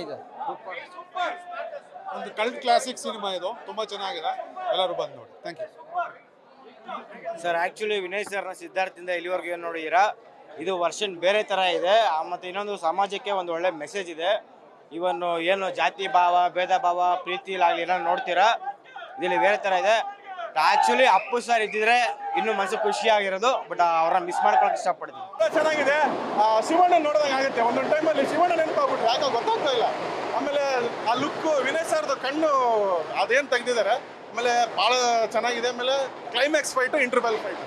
ಚೆನ್ನಾಗಿದೆ ಒಂದು cult classic cinema ಇದು. ತುಂಬಾ ಚೆನ್ನಾಗಿದೆ. ಎಲ್ಲರೂ ಬಂದು ನೋಡಿ. Thank you sir actually Vinay ಸರ್ನ ಸಿದ್ಧಾರ್ಥಿಂದ ಇಲ್ಲಿವರೆಗೂ ಏನು ನೋಡಿದ್ದೀರಾ ಇದು ವರ್ಷನ್ ಬೇರೆ ಥರ ಇದೆ. ಮತ್ತು ಇನ್ನೊಂದು ಸಮಾಜಕ್ಕೆ ಒಂದು ಒಳ್ಳೆ ಮೆಸೇಜ್ ಇದೆ. ಇವನ್ನು ಏನು ಜಾತಿ ಭಾವ ಭೇದ ಭಾವ ಪ್ರೀತಿ ಆಗಲಿ ಏನೋ ನೋಡ್ತೀರಾ? ಇದರಲ್ಲಿ ಬೇರೆ ಥರ ಇದೆ. ಆ್ಯಕ್ಚುಲಿ ಅಪ್ಪು ಸರ್ ಇದ್ದಿದ್ರೆ ಇನ್ನೂ ಮನಸ್ಸು ಖುಷಿಯಾಗಿರೋದು ಬಟ್ ಅವ್ರನ್ನ ಮಿಸ್ ಮಾಡ್ಕೊಳಕ್ಕೆ ಇಷ್ಟಪಡ್ತೀನಿ. ತುಂಬಾ ಚೆನ್ನಾಗಿದೆ. ಶಿವಣ್ಣ ನೋಡಿದಾಗ ಆಗುತ್ತೆ. ಒಂದೊಂದು ಟೈಮಲ್ಲಿ ಶಿವಣ್ಣ ಯಾಕೋ ಗೊತ್ತಾಗ್ತಾ ಇಲ್ಲ. ಆಮೇಲೆ ಆ ಲುಕ್ ವಿನಯ್ ಸರ್ದು ಕಣ್ಣು ಅದೇನು ತೆಗ್ದಿದ್ದಾರೆ. ಆಮೇಲೆ ಭಾಳ ಚೆನ್ನಾಗಿದೆ. ಆಮೇಲೆ ಕ್ಲೈಮ್ಯಾಕ್ಸ್ ಫೈಟು ಇಂಟರ್ವೆಲ್ ಫೈಟ್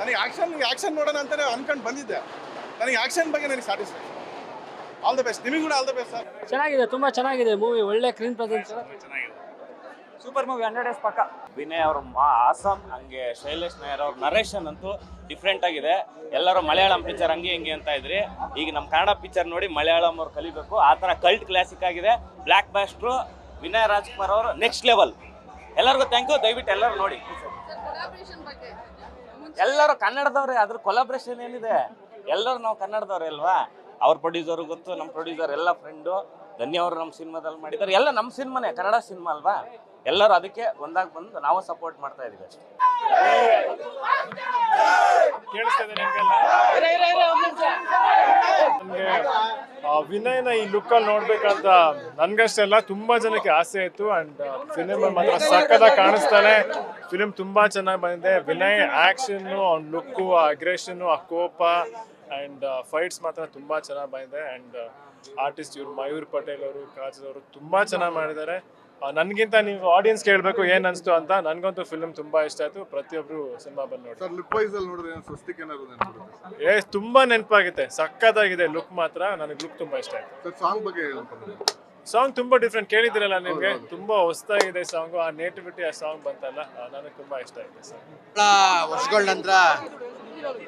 ನನಗೆ ಆಕ್ಷನ್ ಆಕ್ಷನ್ ನೋಡೋಣ ಅಂತಾನೆ ಅನ್ಕೊಂಡು ಬಂದಿದ್ದೆ. ನನಗೆ ಆಕ್ಷನ್ ಬಗ್ಗೆ ನನಗೆ ಸ್ಯಾಟಿಸ್ಫೈ ಆಲ್ ದ ಬೆಸ್ಟ್ ನಿಮಗೆ ಕೂಡ ಆಲ್ ದ ಬೆಸ್ಟ್ ಸರ್ ಚೆನ್ನಾಗಿದೆ ತುಂಬಾ ಚೆನ್ನಾಗಿದೆ ಮೂವಿ ಒಳ್ಳೆ clean presence super movie hundred days ಪಕ್ಕ. ವಿನಯ್ ಅವ್ರ ಆಸಮ್ ಹಂಗೆ ಶೈಲೇಶ್ ನಾಯರ್ ಅವ್ರ ನರೇಶನ್ ಅಂತೂ ಡಿಫ್ರೆಂಟ್ ಆಗಿದೆ. ಎಲ್ಲರೂ ಮಲಯಾಳಂ ಪಿಕ್ಚರ್ ಹಂಗೆ ಹಿಂಗೆ ಅಂತ ಇದ್ರಿ. ಈಗ ನಮ್ಮ ಕನ್ನಡ ಪಿಕ್ಚರ್ ನೋಡಿ ಮಲಯಾಳಂ ಅವ್ರು ಕಲಿಬೇಕು. ಆ ಥರ ಕಲ್ಟ್ ಕ್ಲಾಸಿಕ್ ಆಗಿದೆ. ಬ್ಲ್ಯಾಕ್ ಬ್ಯಾಸ್ಟ್ರು ವಿನಯ್ ರಾಜ್ಕುಮಾರ್ ಅವರು ನೆಕ್ಸ್ಟ್ ಲೆವೆಲ್ ಎಲ್ಲರಿಗೂ ಥ್ಯಾಂಕ್ ಯು ದಯವಿಟ್ಟು ಎಲ್ಲರೂ ನೋಡಿ. ಎಲ್ಲರೂ ಕನ್ನಡದವ್ರೆ, ಅದ್ರ ಕೊಲಾಬ್ರೇಷನ್ ಏನಿದೆ? ಎಲ್ಲರೂ ನಾವು ಕನ್ನಡದವ್ರೆ ಅಲ್ವಾ? ಅವ್ರ ಪ್ರೊಡ್ಯೂಸರ್ ಗೊತ್ತು ನಮ್ಮ ಪ್ರೊಡ್ಯೂಸರ್ ಎಲ್ಲ ಫ್ರೆಂಡು ಧನ್ಯ ಅವರು ನಮ್ಮ ಸಿನಿಮಾದಲ್ಲಿ ಮಾಡಿದ್ದಾರೆ. ಎಲ್ಲ ನಮ್ಮ ಸಿನಿಮಾನೇ ಕನ್ನಡ ಸಿನಿಮಾ ಅಲ್ವಾ? ಎಲ್ಲರೂ ಅದಕ್ಕೆ ಒಂದಾಗಿ ಬಂದು ನಾವು ಸಪೋರ್ಟ್ ಮಾಡ್ತಾ ಇದೀವಿ ಅಷ್ಟೇ. ವಿನಯ್ನ ಈ ಲುಕ್ ಅಲ್ಲಿ ನೋಡ್ಬೇಕಂತ ನನ್ಗಷ್ಟೆಲ್ಲ ತುಂಬಾ ಜನಕ್ಕೆ ಆಸೆ ಇತ್ತು ಅಂಡ್ ಫಿಲಿಮ್ ಮಾತ್ರ ಸಕ್ಕದಾಗ ಕಾಣಿಸ್ತಾನೆ. ಫಿಲಿಮ್ ತುಂಬಾ ಚೆನ್ನಾಗಿ ಬಂದಿದೆ. ವಿನಯ್ ಆಕ್ಷನ್ ಅವ್ನ ಲುಕ್ಕು ಆ ಅಗ್ರೆಷನ್ ಆ, ಕೋಪ ಅಂಡ್ ಫೈಟ್ಸ್ ಮಾತ್ರ ತುಂಬಾ ಚೆನ್ನಾಗಿ ಬಂದಿದೆ. ಅಂಡ್ ಆರ್ಟಿಸ್ಟ್ ಇವ್ರು ಮಯೂರ್ ಪಟೇಲ್ ಅವರು, ಕಾಜಲ್ ಅವರು ತುಂಬಾ ಚೆನ್ನಾಗಿ ಮಾಡಿದ್ದಾರೆ. ನನ್ಗಿಂತ ನೀವು ಆಡಿಯನ್ಸ್ ಕೇಳಬೇಕು ಏನ್ ಅನ್ಸ್ತು ಅಂತ ನನಗಂತೂ ಫಿಲ್ಮ್ ತುಂಬಾ ಇಷ್ಟ ಆಯ್ತು. ಪ್ರತಿಯೊಬ್ರು ಸಿನಿಮಾ ಬಂದು ನೋಡಿ ಸರ್ ಲುಕ್ ವೈಸ್ ಅಲ್ಲಿ ನೋಡಿದ್ರೆ ಏನಾದ್ರು ನೆನಪಿರುತ್ತೆ? ಏ ತುಂಬಾ ನೆನಪಾಗುತ್ತೆ. ಸಕ್ಕತ್ತಾಗಿದೆ ಲುಕ್ ಮಾತ್ರ. ನನಗೆ ಲುಕ್ ತುಂಬಾ ಇಷ್ಟ ಆಯ್ತು. ಸರ್ ಸಾಂಗ್ ಬಗ್ಗೆ ಹೇಳ್ತಾರೆ ಸಾಂಗ್ ತುಂಬಾ ಡಿಫ್ರೆಂಟ್ ಕೇಳಿದಿರಲ್ಲ ನಿಮಗೆ? ತುಂಬಾ ಹೊಸದಾಗಿದೆ ಸಾಂಗ್ ಆ ನೇಟಿವಿಟಿ ಆ ಸಾಂಗ್ ಬಂತಲ್ಲ ನನಗೆ ತುಂಬಾ ಇಷ್ಟ ಆಯ್ತು ಸರ್ ವರ್ಷಗಳ ನಂತರ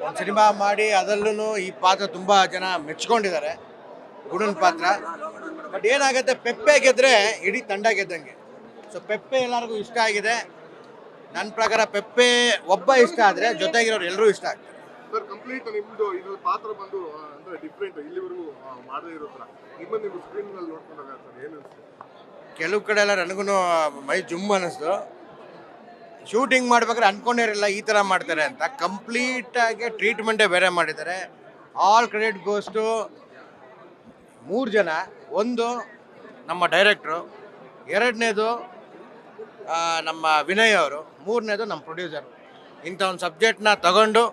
ಒಂದು ಸಿನಿಮಾ ಮಾಡಿ ಅದರಲ್ಲೂ ಈ ಪಾತ್ರ ತುಂಬ ಜನ ಮೆಚ್ಕೊಂಡಿದ್ದಾರೆ. ಗುಡನ್ ಪಾತ್ರ. ಬಟ್ ಏನಾಗುತ್ತೆ? ಪೆಪ್ಪೆ ಗೆದ್ರೆ ಇಡೀ ತಂಡ ಗೆದ್ದಂಗೆ. ಸೊ ಪೆಪ್ಪೆ ಎಲ್ಲರಿಗೂ ಇಷ್ಟ ಆಗಿದೆ. ನನ್ನ ಪ್ರಕಾರ ಪೆಪ್ಪೆ ಒಬ್ಬ ಇಷ್ಟ ಆದರೆ ಜೊತೆಗಿರೋರು ಎಲ್ಲರೂ ಇಷ್ಟ ಆಗ್ತಾರೆ. ಸರ್ ಕಂಪ್ಲೀಟ್ ನಿಮ್ದು ಇದು ಪಾತ್ರ ಬಂದು ಅಂದ್ರೆ ಡಿಫ್ರೆಂಟ್ ಇಲ್ಲಿವರೆಗೂ ಮಾಡದೇ ಇರೋ ಥರ ನೀವು ನೋಡ್ಕೊಂಡಾಗ ಸರ್ ಏನು ಕೆಲವು ಕಡೆ ಎಲ್ಲ ನನಗೂ ಮೈ ಜುಮ್ ಅನಿಸ್ತು. ಶೂಟಿಂಗ್ ಮಾಡ್ಬೇಕಾದ್ರೆ ಅನ್ಕೊಂಡಿರಲಿಲ್ಲ ಈ ಥರ ಮಾಡ್ತಾರೆ ಅಂತ. ಕಂಪ್ಲೀಟಾಗಿ ಟ್ರೀಟ್ಮೆಂಟೇ ಬೇರೆ ಮಾಡಿದ್ದಾರೆ. ಆಲ್ ಕ್ರೆಡಿಟ್ ಗೋಸ್ಟು ಮೂರು ಜನ. ಒಂದು ನಮ್ಮ ಡೈರೆಕ್ಟ್ರು ಎರಡನೇದು ನಮ್ಮ ವಿನಯ್ ಅವರು ಮೂರನೇದು ನಮ್ಮ ಪ್ರೊಡ್ಯೂಸರ್ ಇಂಥ ಒಂದು ಸಬ್ಜೆಕ್ಟ್ನ ತಗೊಂಡು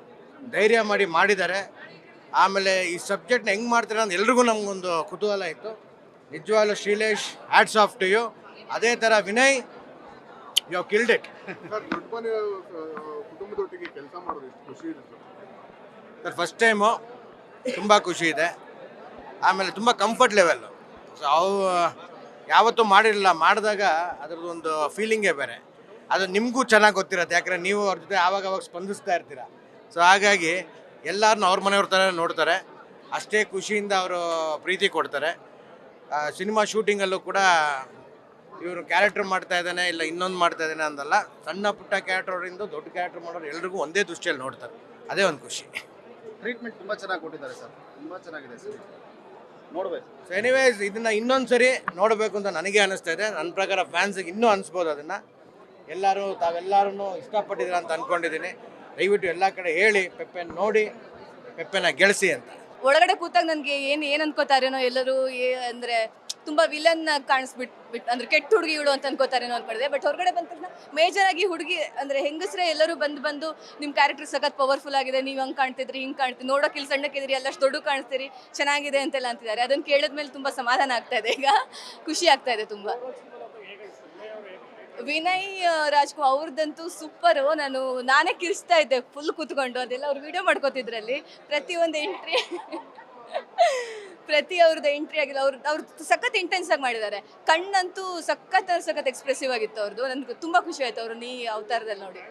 ಧೈರ್ಯ ಮಾಡಿ ಮಾಡಿದ್ದಾರೆ. ಆಮೇಲೆ ಈ ಸಬ್ಜೆಕ್ಟ್ನ ಹೆಂಗೆ ಮಾಡ್ತಾರೆ ಅಂತ ಎಲ್ರಿಗೂ ನಮಗೊಂದು ಕುತೂಹಲ ಇತ್ತು. ನಿಜವಾಗ್ಲೂ Shrilesh hats off to you ಅದೇ ಥರ ವಿನಯ್ ಯು ಕಿಲ್ಡ್ ಇಟ್ ಕುಟುಂಬದೊಟ್ಟಿಗೆ ಕೆಲಸ ಮಾಡೋದು ಖುಷಿ ಇದೆ ಸರ್? ಫಸ್ಟ್ ಟೈಮು ತುಂಬ ಖುಷಿ ಇದೆ. ಆಮೇಲೆ ತುಂಬ ಕಂಫರ್ಟ್ ಲೆವೆಲ್ಲು ಸೊ ಅವು ಯಾವತ್ತೂ ಮಾಡಿರಲಿಲ್ಲ. ಮಾಡಿದಾಗ ಅದ್ರದ್ದೊಂದು ಫೀಲಿಂಗೇ ಬೇರೆ. ಅದು ನಿಮಗೂ ಚೆನ್ನಾಗಿ ಗೊತ್ತಿರುತ್ತೆ. ಯಾಕಂದರೆ ನೀವು ಅವ್ರ ಜೊತೆ ಆವಾಗ ಸ್ಪಂದಿಸ್ತಾ ಇರ್ತೀರ. ಸೊ ಹಾಗಾಗಿ ಎಲ್ಲರನ್ನೂ ಅವ್ರ ಮನೆಯವ್ರ ಥರ ನೋಡ್ತಾರೆ. ಅಷ್ಟೇ ಖುಷಿಯಿಂದ ಅವರು ಪ್ರೀತಿ ಕೊಡ್ತಾರೆ. ಸಿನಿಮಾ ಶೂಟಿಂಗಲ್ಲೂ ಕೂಡ ಇವರು ಕ್ಯಾರೆಕ್ಟರ್ ಮಾಡ್ತಾ ಇದ್ದಾನೆ, ಇಲ್ಲ ಇನ್ನೊಂದು ಮಾಡ್ತಾ ಇದ್ದಾನೆ ಅಂದಲ್ಲ. ಸಣ್ಣ ಪುಟ್ಟ ಕ್ಯಾರೆಕ್ಟರಿಂದ ದೊಡ್ಡ ಕ್ಯಾರೆಕ್ಟರ್ ಮಾಡೋರು ಎಲ್ರಿಗೂ ಒಂದೇ ದೃಷ್ಟಿಯಲ್ಲಿ ನೋಡ್ತಾರೆ. ಅದೇ ಒಂದು ಖುಷಿ. ಟ್ರೀಟ್ಮೆಂಟ್ ತುಂಬ ಚೆನ್ನಾಗಿ ಕೊಟ್ಟಿದ್ದಾರೆ ಸರ್. ತುಂಬ ಚೆನ್ನಾಗಿದೆ ಸರ್. ನೋಡ್ಬೇಕು. ಸೊ ಎನಿವೇಸ್ ಇದನ್ನ ಇನ್ನೊಂದು ಸರಿ ನೋಡಬೇಕು ಅಂತ ನನಗೆ ಅನಿಸ್ತಾ ಇದೆ. ನನ್ನ ಪ್ರಕಾರ ಫ್ಯಾನ್ಸಿಗೆ ಇನ್ನೂ ಅನಿಸ್ಬೋದು ಅದನ್ನ. ಎಲ್ಲರೂ ತಾವೆಲ್ಲರೂ ಇಷ್ಟಪಟ್ಟಿದ್ದೀರ ಅಂತ ಅನ್ಕೊಂಡಿದ್ದೀನಿ. ದಯವಿಟ್ಟು ಎಲ್ಲ ಕಡೆ ಹೇಳಿ ಪೆಪ್ಪೆನ ನೋಡಿ ಪೆಪ್ಪೆನ ಗೆಳಿಸಿ ಅಂತ. ಒಳಗಡೆ ಕೂತಾಗ ನನಗೆ ಏನು ಏನು ಅನ್ಕೋತಾರೇನೋ ಎಲ್ಲರೂ ಏ ಅಂದರೆ ತುಂಬ ವಿಲನ್ ಕಾಣಿಸ್ಬಿಟ್, ಬಿಟ್, ಅಂದ್ರೆ ಕೆಟ್ಟ ಹುಡುಗಿ ಇವಳು ಅಂತ ಅನ್ಕೋತಾರೇನೋ ಅನ್ಕೊಂಡಿದೆ. ಬಟ್ ಹೊರಗಡೆ ಬಂದ ತಕ್ಷಣ ಮೇಜರ್ ಆಗಿ ಹುಡುಗಿ, ಅಂದ್ರೆ ಹೆಂಗಸ್ರೆ ಎಲ್ಲರೂ ಬಂದು ಬಂದು ನಿಮ್ಮ ಕ್ಯಾರೆಕ್ಟರ್ ಸಖತ್ ಪವರ್ಫುಲ್ ಆಗಿದೆ, ನೀವು ಹಂಗೆ ಕಾಣ್ತಿದ್ರಿ, ಹಿಂಗ್ ಕಾಣ್ತೀರಿ ನೋಡೋಕೆ ಇಲ್ಲಿ ಸಣ್ಣಕ್ಕಿದ್ರಿ ಎಲ್ಲಷ್ಟು ದೊಡ್ಡ ಕಾಣಿಸ್ತೀರಿ, ಚೆನ್ನಾಗಿದೆ ಅಂತೆಲ್ಲ ಅಂತಿದ್ದಾರೆ. ಅದನ್ನ ಕೇಳಿದ್ಮೇಲೆ ತುಂಬಾ ಸಮಾಧಾನ ಆಗ್ತಾ ಇದೆ ಈಗ. ಖುಷಿ ಆಗ್ತಾ ಇದೆ ತುಂಬಾ. ವಿನಯ್ ರಾಜ್ಕುಮಾರ್ ಅವ್ರದ್ದಂತೂ ಸೂಪರು ನಾನು, ನಾನೇ ಕಿರಿಸ್ತಾ ಇದ್ದೆ ಫುಲ್ ಕೂತ್ಕೊಂಡು. ಅದೆಲ್ಲ ಅವ್ರು ವಿಡಿಯೋ ಮಾಡ್ಕೋತಿದ್ರಲ್ಲಿ. ಪ್ರತಿಯೊಂದು ಎಂಟ್ರಿ ಪ್ರತಿ ಅವ್ರದ್ದು ಎಂಟ್ರಿ ಆಗಿಲ್ಲ. ಅವ್ರು ಅವ್ರು ಸಖತ್ ಇಂಟೆನ್ಸ್ ಆಗಿ ಮಾಡಿದ್ದಾರೆ. ಕಣ್ಣಂತೂ ಸಖತ್ ಸಖತ್ ಎಕ್ಸ್ಪ್ರೆಸಿವ್ ಆಗಿತ್ತು ಅವ್ರದ್ದು ನನಗೆ ತುಂಬ ಖುಷಿ ಆಯ್ತು ಅವರು ನೀ ಅವತಾರದಲ್ಲಿ ನೋಡಿ.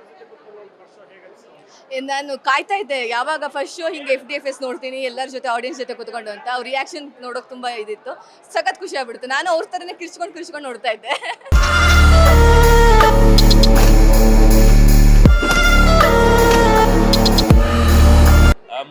ನಾನು ಕಾಯ್ತಾ ಇದ್ದೆ. ಯಾವಾಗ ಫಸ್ಟ್ ಶೋ ಹಿಂಗೆ ಎಫ್ ಡಿ ಎಫ್ ಎಸ್ ನೋಡ್ತೀನಿ, ಎಲ್ಲರ ಜೊತೆ ಆಡಿಯನ್ಸ್ ಜೊತೆ ಕುತ್ಕೊಂಡು ಅಂತ. ಅವ್ರ ರಿಯಾಕ್ಷನ್ ನೋಡೋಕೆ ತುಂಬ ಇದಿತ್ತು. ಸಖತ್ ಖುಷಿ ಆಗ್ಬಿಡ್ತು. ನಾನು ಅವ್ರ ಥರನೇ ಕಿರ್ಚ್ಕೊಂಡು ಕಿರ್ಚ್ಕೊಂಡು ನೋಡ್ತಾ ಇದ್ದೆ.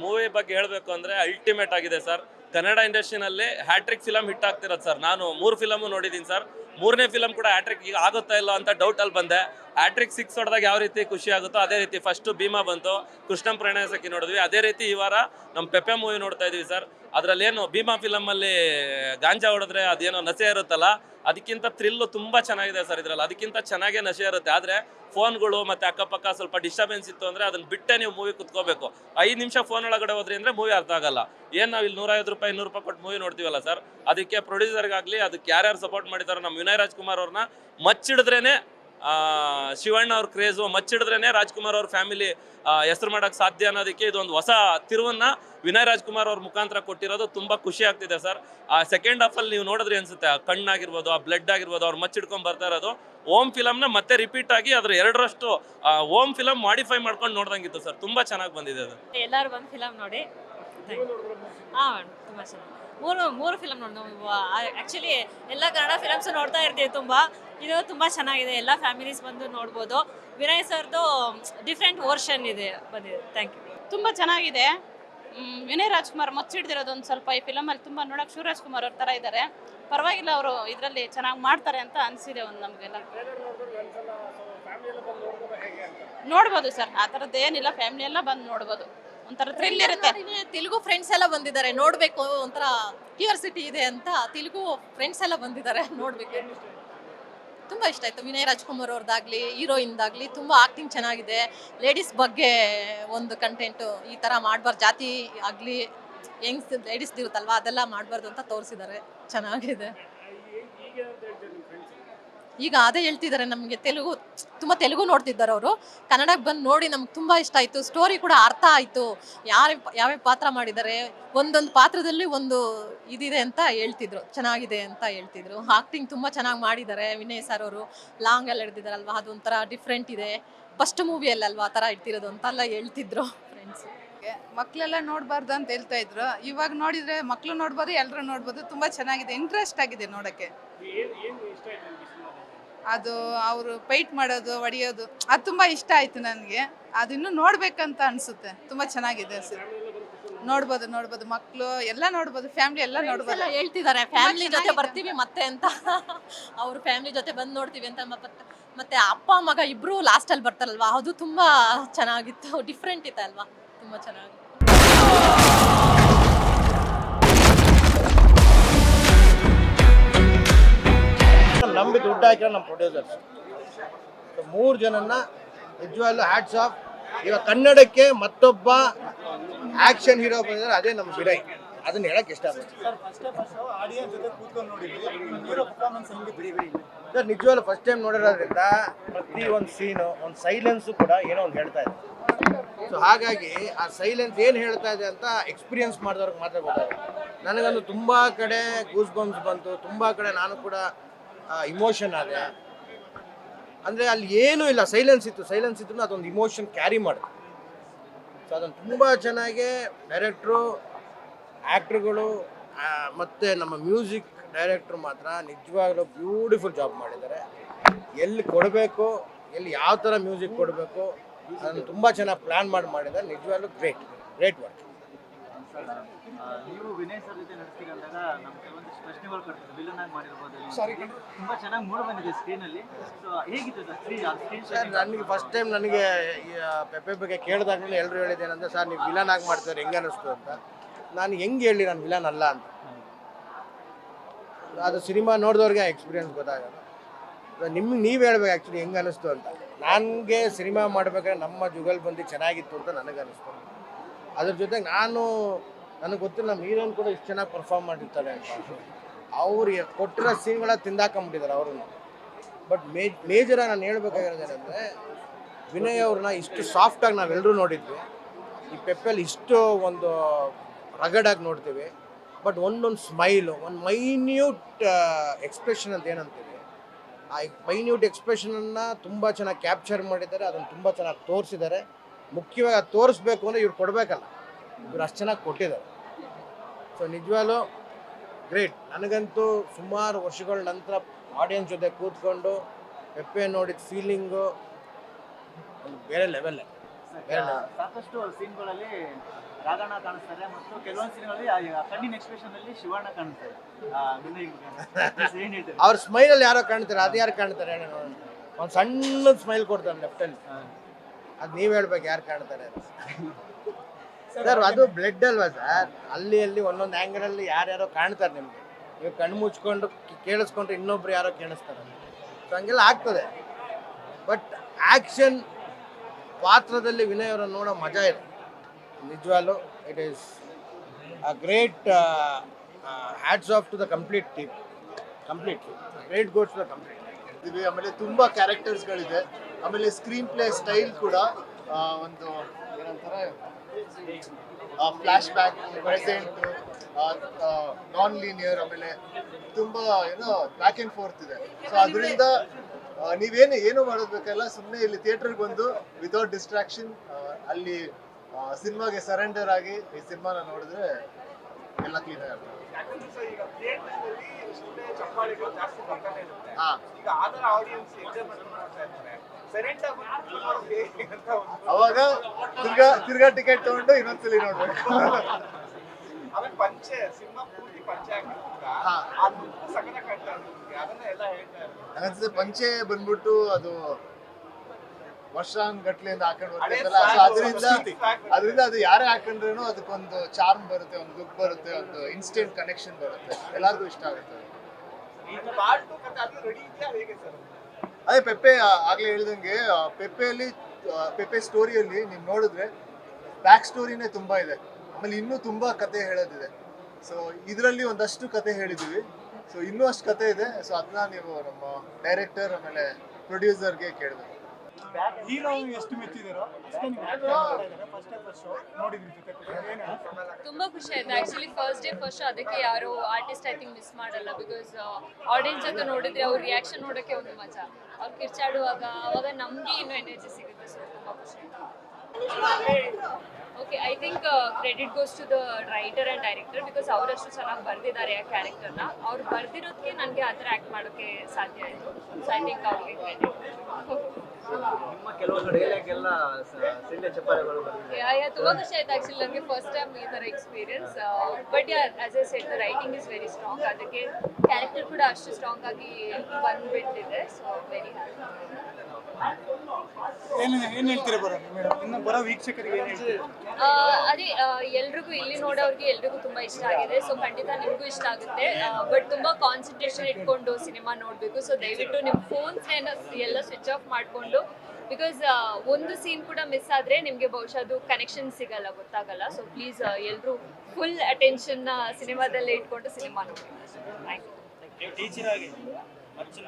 ಮೂವಿ ಬಗ್ಗೆ ಹೇಳಬೇಕು ಅಂದರೆ ಅಲ್ಟಿಮೇಟ್ ಆಗಿದೆ ಸರ್ ಕನ್ನಡ ಇಂಡಸ್ಟ್ರಿನಲ್ಲಿ ಹ್ಯಾಟ್ರಿಕ್ ಫಿಲಮ್ ಹಿಟ್ ಆಗ್ತಿರೋದು ಸರ್ ನಾನು ಮೂರು ಫಿಲಮು ನೋಡಿದ್ದೀನಿ ಸರ್ ಮೂರನೇ ಫಿಲಮ್ ಕೂಡ ಹ್ಯಾಟ್ರಿಕ್ ಈಗ ಆಗುತ್ತಾ ಇಲ್ಲ ಅಂತ ಡೌಟಲ್ಲಿ ಬಂದೆ. ಹ್ಯಾಟ್ರಿಕ್ ಸಿಕ್ಸ್ ಹೊಡೆದಾಗ ಯಾವ ರೀತಿ ಖುಷಿ ಆಗುತ್ತೋ ಅದೇ ರೀತಿ ಫಸ್ಟು ಭೀಮಾ ಬಂತು. ಕೃಷ್ಣಂ ಪ್ರಣಯಸಕ್ಕೆ ನೋಡಿದ್ವಿ. ಅದೇ ರೀತಿ ಈ ವಾರ ನಮ್ಮ ಪೆಪ್ಪೆ ಮೂವಿ ನೋಡ್ತಾ ಇದ್ವಿ ಸರ್ ಅದರಲ್ಲೇನು ಭೀಮಾ ಫಿಲಮಲ್ಲಿ ಗಾಂಜಾ ಹೊಡೆದ್ರೆ ಅದೇನೋ ನಸೆ ಇರುತ್ತಲ್ಲ, ಅದಕ್ಕಿಂತ ಥ್ರಿಲ್ಲು ತುಂಬ ಚೆನ್ನಾಗಿದೆ ಸರ್ ಇದರಲ್ಲಿ. ಅದಕ್ಕಿಂತ ಚೆನ್ನಾಗೇ ನಶೆ ಇರುತ್ತೆ. ಆದರೆ ಫೋನ್ಗಳು ಮತ್ತು ಅಕ್ಕಪಕ್ಕ ಸ್ವಲ್ಪ ಡಿಸ್ಟರ್ಬೆನ್ಸ್ ಇತ್ತು ಅಂದರೆ ಅದನ್ನು ಬಿಟ್ಟೆ ನೀವು ಮೂವಿ ಕುತ್ಕೋಬೇಕು. ಐದು ನಿಮಿಷ ಫೋನ್ ಒಳಗಡೆ ಹೋದ್ರಿ ಅಂದರೆ ಮೂವಿ ಅರ್ಥ ಆಗಲ್ಲ. ಏನು ನಾವು ಇಲ್ಲಿ ನೂರೈವತ್ತು ರೂಪಾಯಿ, ಇನ್ನೂರು ರೂಪಾಯಿ ಕೊಟ್ಟು ಮೂವಿ ನೋಡ್ತೀವಲ್ಲ ಸರ್ ಅದಕ್ಕೆ ಪ್ರೊಡ್ಯೂಸರ್ಗಾಗಲಿ ಅದಕ್ಕೆ ಯಾರ್ಯಾರು ಸಪೋರ್ಟ್ ಮಾಡಿದಾರೋ ನಮ್ಮ ವಿನಯ್ ರಾಜ್ಕುಮಾರ್ ಅವ್ರನ್ನ ಮಚ್ಚಿಡಿದ್ರೇ ಶಿವಣ್ಣ ಅವ್ರ ಕ್ರೇಜು ಮಚ್ಚಿಡಿದ್ರೇ ರಾಜ್ಕುಮಾರ್ ಅವ್ರ ಫ್ಯಾಮಿಲಿ ಹೆಸರು ಮಾಡೋಕ್ಕೆ ಸಾಧ್ಯ ಅನ್ನೋದಕ್ಕೆ ಇದೊಂದು ಹೊಸ ತಿರುವನ್ನ ವಿನಯ್ ರಾಜ್ಕುಮಾರ್ ಅವ್ರ ಮುಖಾಂತರ ಕೊಟ್ಟಿರೋದು ತುಂಬ ಖುಷಿ ಆಗ್ತಿದೆ ಸರ್ ಆ ಸೆಕೆಂಡ್ ಹಾಫಲ್ಲಿ ನೀವು ನೋಡಿದ್ರೆ ಅನ್ಸುತ್ತೆ, ಆ ಕಣ್ಣಾಗಿರ್ಬೋದು, ಆ ಬ್ಲಡ್ ಆಗಿರ್ಬೋದು, ಅವ್ರು ಮಚ್ಚಿಡ್ಕೊಂಡು ಬರ್ತಾ ಇರೋದು. ಓಮ್ ಫಿಲಮ್ನ ಮತ್ತೆ ರಿಪೀಟ್ ಆಗಿ ಅದ್ರ ಎರಡರಷ್ಟು ಓಮ್ ಫಿಲಮ್ ಮಾಡಿಫೈ ಮಾಡ್ಕೊಂಡು ನೋಡ್ದಂಗಿತ್ತು ಸರ್ ತುಂಬ ಚೆನ್ನಾಗಿ ಬಂದಿದೆ ಅದು. ಎಲ್ಲರೂ ಬಂದು ಫಿಲಮ್ ನೋಡಿ. ಹಾಂ ತುಂಬ ಚೆನ್ನಾಗಿ. ಮೂರು ಮೂರು ಫಿಲಮ್ ನೋಡಿ ಆ್ಯಕ್ಚುಲಿ ಎಲ್ಲ ಕನ್ನಡ ಫಿಲಮ್ಸು ನೋಡ್ತಾ ಇರ್ತೀವಿ ತುಂಬ. ಇದು ತುಂಬ ಚೆನ್ನಾಗಿದೆ, ಎಲ್ಲ ಫ್ಯಾಮಿಲೀಸ್ ಬಂದು ನೋಡ್ಬೋದು. ವಿನಯ್ ಸರ್ದು ಡಿಫ್ರೆಂಟ್ ವರ್ಷನ್ ಇದೆ, ಬಂದಿದೆ. ಥ್ಯಾಂಕ್ ಯು ತುಂಬ ಚೆನ್ನಾಗಿದೆ. ವಿನಯ್ ರಾಜ್ಕುಮಾರ್ ಮುಚ್ಚಿಡ್ದಿರೋದು ಒಂದು ಸ್ವಲ್ಪ ಈ ಫಿಲಮಲ್ಲಿ ತುಂಬ ನೋಡೋಕೆ ಶಿವರಾಜ್ಕುಮಾರ್ ಅವ್ರ ಥರ ಇದ್ದಾರೆ ಪರವಾಗಿಲ್ಲ, ಅವರು ಇದರಲ್ಲಿ ಚೆನ್ನಾಗಿ ಮಾಡ್ತಾರೆ ಅಂತ ಅನಿಸಿದೆ ಒಂದು ನಮಗೆಲ್ಲ. ನೋಡ್ಬೋದು ಸರ್, ಆ ಥರದ್ದು ಏನಿಲ್ಲ ಫ್ಯಾಮಿಲಿ ಎಲ್ಲ ಬಂದು ನೋಡ್ಬೋದು. ಒಂಥರ ಥ್ರಿಲ್ ಇರುತ್ತೆ. ತೆಲುಗು ಫ್ರೆಂಡ್ಸ್ ಎಲ್ಲ ಬಂದಿದ್ದಾರೆ ನೋಡಬೇಕು ಒಂಥರ ಕ್ಯೂರಿಯಾಸಿಟಿ ಇದೆ ಅಂತ ತೆಲುಗು ಫ್ರೆಂಡ್ಸ್ ಎಲ್ಲ ಬಂದಿದ್ದಾರೆ ನೋಡಬೇಕು. ತುಂಬ ಇಷ್ಟ ಆಯಿತು. ವಿನಯ್ ರಾಜ್ಕುಮಾರ್ ಅವ್ರದ್ದಾಗಲಿ ಹೀರೋಯಿಂದಾಗಲಿ ತುಂಬ ಆಕ್ಟಿಂಗ್ ಚೆನ್ನಾಗಿದೆ. ಲೇಡೀಸ್ ಬಗ್ಗೆ ಒಂದು ಕಂಟೆಂಟು ಈ ಥರ ಮಾಡಬಾರ್ದು. ಜಾತಿ ಆಗಲಿ ಹೆಂಗ್ಸ್ ಲೇಡೀಸ್ ಇರುತ್ತಲ್ವ ಅದೆಲ್ಲ ಮಾಡಬಾರ್ದು ಅಂತ ತೋರಿಸಿದ್ದಾರೆ. ಚೆನ್ನಾಗಿದೆ. ಈಗ ಅದೇ ಹೇಳ್ತಿದ್ದಾರೆ ನಮಗೆ ತೆಲುಗು ತುಂಬ ತೆಲುಗು ನೋಡ್ತಿದ್ದಾರೆ ಅವರು. ಕನ್ನಡಕ್ಕೆ ಬಂದು ನೋಡಿ ನಮ್ಗೆ ತುಂಬ ಇಷ್ಟ ಆಯಿತು. ಸ್ಟೋರಿ ಕೂಡ ಅರ್ಥ ಆಯಿತು. ಯಾರ ಯಾವ್ಯಾವ ಪಾತ್ರ ಮಾಡಿದ್ದಾರೆ ಒಂದೊಂದು ಪಾತ್ರದಲ್ಲಿ ಒಂದು ಇದಿದೆ ಅಂತ ಹೇಳ್ತಿದ್ರು. ಚೆನ್ನಾಗಿದೆ ಅಂತ ಹೇಳ್ತಿದ್ರು. ಆಕ್ಟಿಂಗ್ ತುಂಬ ಚೆನ್ನಾಗಿ ಮಾಡಿದ್ದಾರೆ ವಿನಯ್ ಸರ್ ಅವರು. ಲಾಂಗ್ ಎಲ್ಲ ಅದು ಅದೊಂಥರ ಡಿಫ್ರೆಂಟ್ ಇದೆ. ಫಸ್ಟ್ ಮೂವಿಯಲ್ಲಲ್ವಾ ಆ ಥರ ಇಡ್ತಿರೋದು ಅಂತೆಲ್ಲ ಹೇಳ್ತಿದ್ರು ಫ್ರೆಂಡ್ಸ್ ಮಕ್ಕಳೆಲ್ಲ ನೋಡಬಾರ್ದು ಅಂತ ಹೇಳ್ತಾ ಇದ್ರು. ಇವಾಗ ನೋಡಿದ್ರೆ ಮಕ್ಕಳು ನೋಡ್ಬೋದು ಎಲ್ಲರೂ ನೋಡ್ಬೋದು. ತುಂಬ ಚೆನ್ನಾಗಿದೆ. ಇಂಟ್ರೆಸ್ಟ್ ಆಗಿದೆ ನೋಡೋಕ್ಕೆ. ಅದು ಅವರು ಪೈಟ್ ಮಾಡೋದು ಹೊಡಿಯೋದು ಅದು ತುಂಬ ಇಷ್ಟ ಆಯಿತು ನನಗೆ. ಅದು ಇನ್ನೂ ನೋಡ್ಬೇಕಂತ ಅನಿಸುತ್ತೆ. ತುಂಬ ಚೆನ್ನಾಗಿದೆ ಸರ್ ನೋಡ್ಬೋದು ನೋಡ್ಬೋದು. ಮಕ್ಕಳು ಎಲ್ಲ ನೋಡ್ಬೋದು ಫ್ಯಾಮಿಲಿ ಎಲ್ಲ ನೋಡ್ಬೋದು. ಎಲ್ಲ ಹೇಳ್ತಿದ್ದಾರೆ. ಫ್ಯಾಮಿಲಿ ಜೊತೆ ಬರ್ತೀವಿ ಮತ್ತೆ ಅಂತ. ಅವ್ರ ಫ್ಯಾಮಿಲಿ ಜೊತೆ ಬಂದು ನೋಡ್ತೀವಿ ಅಂತ. ಮತ್ತೆ ಮತ್ತೆ ಅಪ್ಪ ಮಗ ಇಬ್ರು ಲಾಸ್ಟಲ್ಲಿ ಬರ್ತಾರಲ್ವಾ? ಅದು ತುಂಬಾ ಚೆನ್ನಾಗಿತ್ತು. ಡಿಫ್ರೆಂಟ್ ಇತ್ತು ಅಲ್ವಾ ತುಂಬಾ ಚೆನ್ನಾಗಿ ನಂಬಿ ದುಡ್ಡು ಹಾಕಿರೋ ನಮ್ಮ ಪ್ರೊಡ್ಯೂಸರ್ಸ್ ಮೂರು ಜನನ್ನ ನಿಜವಾಗ್ಲೂ ಹ್ಯಾಟ್ಸ್ ಆಫ್ ಇವಾಗ ಕನ್ನಡಕ್ಕೆ ಮತ್ತೊಬ್ಬ ಆಕ್ಷನ್ ಹೀರೋ ಬಂದಿದ್ದಾರೆ ಅದೇ ನಮ್ಮ ವಿನಯ್. ಅದನ್ನ ಹೇಳಕ್ ಇಷ್ಟ ಸರ್ ನಿಜವಾಗ್ಲೂ ಫಸ್ಟ್ ಟೈಮ್ ನೋಡಿರೋದ್ರಿಂದ ಪ್ರತಿ ಒಂದು ಸೀನು ಒಂದು ಸೈಲೆನ್ಸು ಕೂಡ ಏನೋ ಒಂದು ಹೇಳ್ತಾ ಇದೆ ಸೊ ಹಾಗಾಗಿ ಆ ಸೈಲೆನ್ಸ್ ಏನು ಹೇಳ್ತಾ ಇದೆ ಅಂತ ಎಕ್ಸ್ಪೀರಿಯನ್ಸ್ ಮಾಡಿದವ್ರಿಗೆ ಮಾತ್ರ ಗೊತ್ತಾಗುತ್ತೆ. ನನಗಂದು ತುಂಬ ಕಡೆ ಗೂಸ್ ಬಂಪ್ಸ್ ಬಂತು. ತುಂಬ ಕಡೆ ನಾನು ಕೂಡ ಇಮೋಷನ್ ಅದೇ ಅಂದರೆ ಅಲ್ಲಿ ಏನೂ ಇಲ್ಲ ಸೈಲೆನ್ಸ್ ಇತ್ತು ಸೈಲೆನ್ಸ್ ಇದ್ರು ಅದೊಂದು ಇಮೋಷನ್ ಕ್ಯಾರಿ ಮಾಡುತ್ತೆ ಸೊ ಅದನ್ನು ತುಂಬ ಚೆನ್ನಾಗಿ ಡೈರೆಕ್ಟ್ರು ಆ್ಯಕ್ಟ್ರುಗಳು ಮತ್ತು ನಮ್ಮ ಮ್ಯೂಸಿಕ್ ಡೈರೆಕ್ಟ್ರು ಮಾತ್ರ ನಿಜವಾಗ್ಲೂ ಬ್ಯೂಟಿಫುಲ್ ಜಾಬ್ ಮಾಡಿದ್ದಾರೆ. ಎಲ್ಲಿ ಕೊಡಬೇಕು, ಎಲ್ಲಿ ಯಾವ ಥರ ಮ್ಯೂಸಿಕ್ ಕೊಡಬೇಕು, ಅದನ್ನು ತುಂಬ ಚೆನ್ನಾಗಿ ಪ್ಲ್ಯಾನ್ ಮಾಡಿ ಮಾಡಿದ್ದಾರೆ. ನಿಜವಾಗ್ಲೂ ಗ್ರೇಟ್ ಗ್ರೇಟ್ ವರ್ಕ್ ನೀವು ವಿನಯ್ ಸರ್ ಜೊತೆ ನಡೆಸ್ತೀರಿ ಅಂದಾಗ ನಮ್ಗೆ ಕೆಲವೊಂದಿಷ್ಟು ಪ್ರಶ್ನೆಗಳು ಕಟ್ತಾರೆ ವಿಲನ್ ಆಗಿ ಮಾಡಿರ್ಬೋದು ತುಂಬಾ ಚೆನ್ನಾಗಿ ಮೂಡ್ ಬಂದಿದೆ ಸ್ಕ್ರೀನ್ ಅಲ್ಲಿ. ಸೊ ಹೇಗಿತ್ತು ಸರ್ ಸ್ಕ್ರೀನ್ ಸ್ಕ್ರೀನ್ ಸರ್ ನನಗೆ ಫಸ್ಟ್ ಟೈಮ್ ನನಗೆ ಈ, ಪೆಪ್ಪೆ ಬಗ್ಗೆ ಕೇಳಿದಾಗಲೂ ಎಲ್ಲರೂ ಹೇಳಿದ್ದೇನೆಂದ್ರೆ ಸರ್ ನೀವು ವಿಲನ್ ಆಗಿ ಮಾಡ್ತಾರೆ ಹೆಂಗೆ ಅನ್ನಿಸ್ತು ಅಂತ. ನಾನು ಹೆಂಗೆ ಹೇಳಿ ನಾನು ವಿಲನ್ ಅಲ್ಲ ಅಂತ. ಅದು ಸಿನಿಮಾ ನೋಡಿದವ್ರಿಗೆ ಎಕ್ಸ್ಪೀರಿಯನ್ಸ್ ಗೊತ್ತಾಗಲ್ಲ. ನಿಮ್ಗೆ ನೀವು ಹೇಳ್ಬೇಕು ಆ್ಯಕ್ಚುಲಿ ಹೆಂಗೆ ಅನ್ನಿಸ್ತು ಅಂತ. ನನಗೆ ಸಿನಿಮಾ ಮಾಡಬೇಕಾದ್ರೆ ನಮ್ಮ ಜುಗಲ್ ಬಂದು ಚೆನ್ನಾಗಿತ್ತು ಅಂತ ನನಗೆ ಅನ್ನಿಸ್ತು ಅದ್ರ ಜೊತೆಗೆ ನಾನು, ನನಗೆ ಗೊತ್ತಿಲ್ಲ, ನಮ್ಮ ಹೀರೋನ್ ಕೂಡ ಇಷ್ಟು ಚೆನ್ನಾಗಿ ಪರ್ಫಾರ್ಮ್ ಮಾಡಿರ್ತಾರೆ ಅಂತ. ಅವ್ರಿಗೆ ಕೊಟ್ಟಿರೋ ಸೀನ್ಗಳ ತಿಂದಾಕೊಂಬಿಟ್ಟಿದ್ದಾರೆ ಅವ್ರನ್ನ. ಬಟ್ ಮೇ ಮೇಜರಾಗಿ ನಾನು ಹೇಳ್ಬೇಕಾಗಿರೋದೇನೆಂದರೆ ವಿನಯ್ ಅವ್ರನ್ನ ಇಷ್ಟು ಸಾಫ್ಟಾಗಿ ನಾವೆಲ್ಲರೂ ನೋಡಿದ್ವಿ. ಈ ಪೆಪ್ಪಲ್ಲಿ ಇಷ್ಟು ಒಂದು ರಗಡಾಗಿ ನೋಡ್ತೀವಿ. ಬಟ್ ಒಂದೊಂದು ಸ್ಮೈಲು ಒಂದು ಮೈನ್ಯೂಟ್ ಎಕ್ಸ್ಪ್ರೆಷನ್ ಅಂತ ಏನಂತೀವಿ. ಆ ಮೈನ್ಯೂಟ್ ಎಕ್ಸ್ಪ್ರೆಷನನ್ನು ತುಂಬ ಚೆನ್ನಾಗಿ ಕ್ಯಾಪ್ಚರ್ ಮಾಡಿದ್ದಾರೆ, ಅದನ್ನು ತುಂಬ ಚೆನ್ನಾಗಿ ತೋರಿಸಿದ್ದಾರೆ. ಮುಖ್ಯವಾಗಿ ಅದು ತೋರಿಸ್ಬೇಕು ಅಂದರೆ ಇವ್ರು ಕೊಡಬೇಕಲ್ಲ. ಇವ್ರು ಅಷ್ಟು ಚೆನ್ನಾಗಿ ಕೊಟ್ಟಿದ್ದಾರೆ. ಸೊ ನಿಜವಾಗ್ಲೂ ಗ್ರೇಟ್ ನನಗಂತೂ ಸುಮಾರು ವರ್ಷಗಳ ನಂತರ ಆಡಿಯನ್ಸ್ ಜೊತೆ ಕೂತ್ಕೊಂಡು ಪೆಪ್ಪೆ ನೋಡಿದ ಫೀಲಿಂಗು ಒಂದು ಬೇರೆ ಲೆವೆಲ್ಲೇ ಬೇರೆ level. ಸಾಕಷ್ಟು ಸೀನ್ಗಳಲ್ಲಿ ರಾಗಣ್ಣ ಕಾಣಿಸ್ತಾರೆ ಮತ್ತು ಕೆಲವೊಂದು ಸೀನ್ಗಳಲ್ಲಿ ಕಣ್ಣಿನ ಎಕ್ಸ್ಪ್ರೆಷನ್ ಅಲ್ಲಿ ಶಿವಣ್ಣ ಕಾಣಿಸ್ತಾರೆ ಅವ್ರ ಸ್ಮೈಲಲ್ಲಿ ಯಾರೋ ಕಾಣ್ತಾರೆ ಅದು ಯಾರು ಕಾಣ್ತಾರೆ ಒಂದು ಸಣ್ಣ ಸ್ಮೈಲ್ ಕೊಡ್ತಾರೆ ಲೆಫ್ಟಲ್ಲಿ ಅದು ನೀವು ಹೇಳ್ಬೇಕು ಯಾರು ಕಾಣ್ತಾರೆ ಸರ್ ಅದು ಬ್ಲಡ್ ಅಲ್ವಾ ಸರ್ ಅಲ್ಲಿ ಅಲ್ಲಿ ಒಂದೊಂದು ಆ್ಯಂಗಲಲ್ಲಿ ಯಾರ್ಯಾರೋ ಕಾಣ್ತಾರೆ ನಿಮಗೆ. ನೀವು ಕಣ್ಣು ಮುಚ್ಕೊಂಡು ಕೇಳಿಸ್ಕೊಂಡ್ರೆ ಇನ್ನೊಬ್ರು ಯಾರೋ ಕೇಳಿಸ್ತಾರೆ. ಸೊ ಹಂಗೆಲ್ಲ ಆಗ್ತದೆ. ಬಟ್ ಆ್ಯಕ್ಷನ್ ಪಾತ್ರದಲ್ಲಿ ವಿನಯ್ ಅವರನ್ನು ನೋಡೋ ಮಜಾ ಇದೆ ನಿಜವಾಲು it is a great hats off to the complete team complete great goes to the complete ಆಮೇಲೆ ತುಂಬ ಕ್ಯಾರೆಕ್ಟರ್ಸ್ಗಳಿದೆ ಆಮೇಲೆ ಸ್ಕ್ರೀನ್ ಪ್ಲೇ ಸ್ಟೈಲ್ ಕೂಡ ಒಂದು ಏನಂತಾರೆ flashback present non linear ಆಮೇಲೆ ತುಂಬಾ ಏನೋ ಬ್ಯಾಕ್ ಅಂಡ್ ಫೋರ್ತ್ ಇದೆ. ಸೊ ಅದರಿಂದ ನೀವೇನು ಏನು ಮಾಡೋದಕ್ಕೆಲ್ಲ ಸುಮ್ಮನೆ ಇಲ್ಲಿ ಥಿಯೇಟರ್ಗೆ ಬಂದು ವಿತೌಟ್ ಡಿಸ್ಟ್ರಾಕ್ಷನ್ ಅಲ್ಲಿ ಸಿನಿಮಾಗೆ ಸರೆಂಡರ್ ಆಗಿ ಈ ಸಿನಿಮಾನ ನೋಡಿದ್ರೆ ಎಲ್ಲ ಕ್ಲೀನ್ ಆಗುತ್ತೆ ಹಾ. ಅವಾಗ ತಿರ್ಗಾ ತಿರ್ಗಾ ಟಿಕೆಟ್ ತಗೊಂಡು ಇನ್ನೊಂದ್ಸಲಿ ನೋಡ್ಬೇಕು. ಪಂಚೆ ಬಂದ್ಬಿಟ್ಟು ಅದು ವರ್ಷಾನ್ಗಟ್ಲೆಯಿಂದ ಹಾಕೊಂಡು ಬರ್ತಿರ್ತಲ್ಲ ಅದರಿಂದ ಅದರಿಂದ ಅದು ಯಾರೇ ಹಾಕೊಂಡ್ರೇನು ಅದಕ್ಕೊಂದು ಚಾರ್ಮ್ ಬರುತ್ತೆ ಒಂದು ಲುಕ್ ಬರುತ್ತೆ ಒಂದು ಇನ್ಸ್ಟೆಂಟ್ ಕನೆಕ್ಷನ್ ಬರುತ್ತೆ. ಎಲ್ಲರಿಗೂ ಇಷ್ಟ ಆಗುತ್ತೆ. ಅದೇ ಪೆಪ್ಪೆ ಆಗ್ಲೇ ಹೇಳ್ದಂಗೆ ಪೆಪ್ಪೆಯಲ್ಲಿ ಪೆಪ್ಪೆ ಸ್ಟೋರಿಯಲ್ಲಿ ನೀವು ನೋಡಿದ್ರೆ ಬ್ಯಾಕ್ ಸ್ಟೋರಿನೇ ತುಂಬಾ ಇದೆ. ಆಮೇಲೆ ಇನ್ನೂ ತುಂಬಾ ಕತೆ ಹೇಳೋದಿದೆ. ಸೊ ಇದರಲ್ಲಿ ಒಂದಷ್ಟು ಕತೆ ಹೇಳಿದೀವಿ ಸೊ ಇನ್ನೂ ಅಷ್ಟು ಕತೆ ಇದೆ. ಸೊ ಅದನ್ನ ನೀವು ನಮ್ಮ ಡೈರೆಕ್ಟರ್ ಆಮೇಲೆ ಪ್ರೊಡ್ಯೂಸರ್ಗೆ ಕೇಳಬೇಕು. ಹೀರೋ ಎಷ್ಟು ಮೆಚ್ಚಿದಾರೋ ಫಸ್ಟ್ ಫಸ್ಟ್ ನೋಡಿದ್ರಿ ಜೊತೆ ತುಂಬಾ ಖುಷಿ ಆಯ್ತು. Actually first day first show ಅದಕ್ಕೆ ಯಾರು ಆರ್ಟಿಸ್ಟ್ ಐ ಥಿಂಕ್ ಮಿಸ್ ಮಾಡಲ್ಲ ಬಿಕಾಸ್ ಆಡಿಯನ್ಸ್ ಜೊತೆ ನೋಡಿದ್ರೆ ಅವ್ರ ರಿಯಾಕ್ಷನ್ ನೋಡೋಕೆ ಒಂದು ಮಜಾ. ಅವ್ರು ಕಿರ್ಚಾಡುವಾಗ, ಅವಾಗ ನಮಗೆ ಇನ್ನೂ ಎನರ್ಜಿ ಸಿಗುತ್ತೆ. ಸೊ ತುಂಬಾ ಖುಷಿ okay I think credit goes to the writer and director because ಅವರಷ್ಟು ಚೆನ್ನಾಗಿ ಬರೆದಿದ್ದಾರೆ ಆ ಕ್ಯಾರೆಕ್ಟರ್ನ ಅವ್ರು ಬರೆದಿರೋದಕ್ಕೆ ನನಗೆ ಆ ಥರ ಆ್ಯಕ್ಟ್ ಮಾಡೋಕ್ಕೆ ಸಾಧ್ಯ ಆಯಿತು ಸೊ ಐ ಥಿಂಕ್ ಅವ್ರಿಗೆ ಕ್ರೆಡಿಟ್ ನಿಮ್ಮ ಕೆಲವೊಂದು ಡೈಲಾಗ್ ಎಲ್ಲ ಸಿಂಡೆ ಚಪ್ಪಾಳೆಗಳು ಬರ್ತಿದೆ ಯಾ ಯಾ ತುಂಬ ಖುಷಿ ಆಯ್ತು ಆಕ್ಚುಲಿ ನನಗೆ ಫಸ್ಟ್ ಟೈಮ್ ಈ ಥರ ಎಕ್ಸ್ಪೀರಿಯನ್ಸ್ ಬಟ್ ಯಾರ್ as a set the writing is very strong ಅದಕ್ಕೆ ಕ್ಯಾರೆಕ್ಟರ್ ಕೂಡ ಅಷ್ಟು ಸ್ಟ್ರಾಂಗ್ ಆಗಿ ಬಂದ್ಬಿಟ್ಟಿದೆ. ಸೊ ವೆರಿ ಹ್ಯಾಪಿ ಏನು ಏನು ಹೇಳ್ತೀರಾ ಬರೋ ಮೇಡಮ್? ಇನ್ನು ಬರೋ ವೀಕ್ಷಕರಿಗೆ ಏನು ಹೇಳ್ತೀರಾ? ಅದೇ ಎಲ್ರಿಗೂ ಇಲ್ಲಿ ನೋಡೋರ್ಗೆ ಎಲ್ರಿಗೂ ತುಂಬಾ ಇಷ್ಟ ಆಗಿದೆ. ಸೊ ಖಂಡಿತ ನಿಮಗೂ ಇಷ್ಟ ಆಗುತ್ತೆ. ಬಟ್ ತುಂಬಾ ಕಾನ್ಸಂಟ್ರೇಷನ್ ಇಟ್ಕೊಂಡು ಸಿನಿಮಾ ನೋಡ್ಬೇಕು. ಸೊ ದಯವಿಟ್ಟು ನಿಮ್ಮ ಫೋನ್ಸ್ ಎಲ್ಲ ಸ್ವಿಚ್ ಆಫ್ ಮಾಡ್ಕೊಂಡು ಬಿಕಾಸ್ ಒಂದು ಸೀನ್ ಕೂಡ ಮಿಸ್ ಆದ್ರೆ ನಿಮ್ಗೆ ಬಹುಶಃ ಅದು ಕನೆಕ್ಷನ್ ಸಿಗಲ್ಲ ಗೊತ್ತಾಗಲ್ಲ. ಸೊ ಪ್ಲೀಸ್ ಎಲ್ಲರೂ ಫುಲ್ ಅಟೆನ್ಷನ್ ಸಿನಿಮಾದಲ್ಲೇ ಇಟ್ಕೊಂಡು ಸಿನಿಮಾ ನೋಡಿ ಥ್ಯಾಂಕ್ ಯು ಟೀಚರ್ ಆಗಿ ಮಚ್ಚನ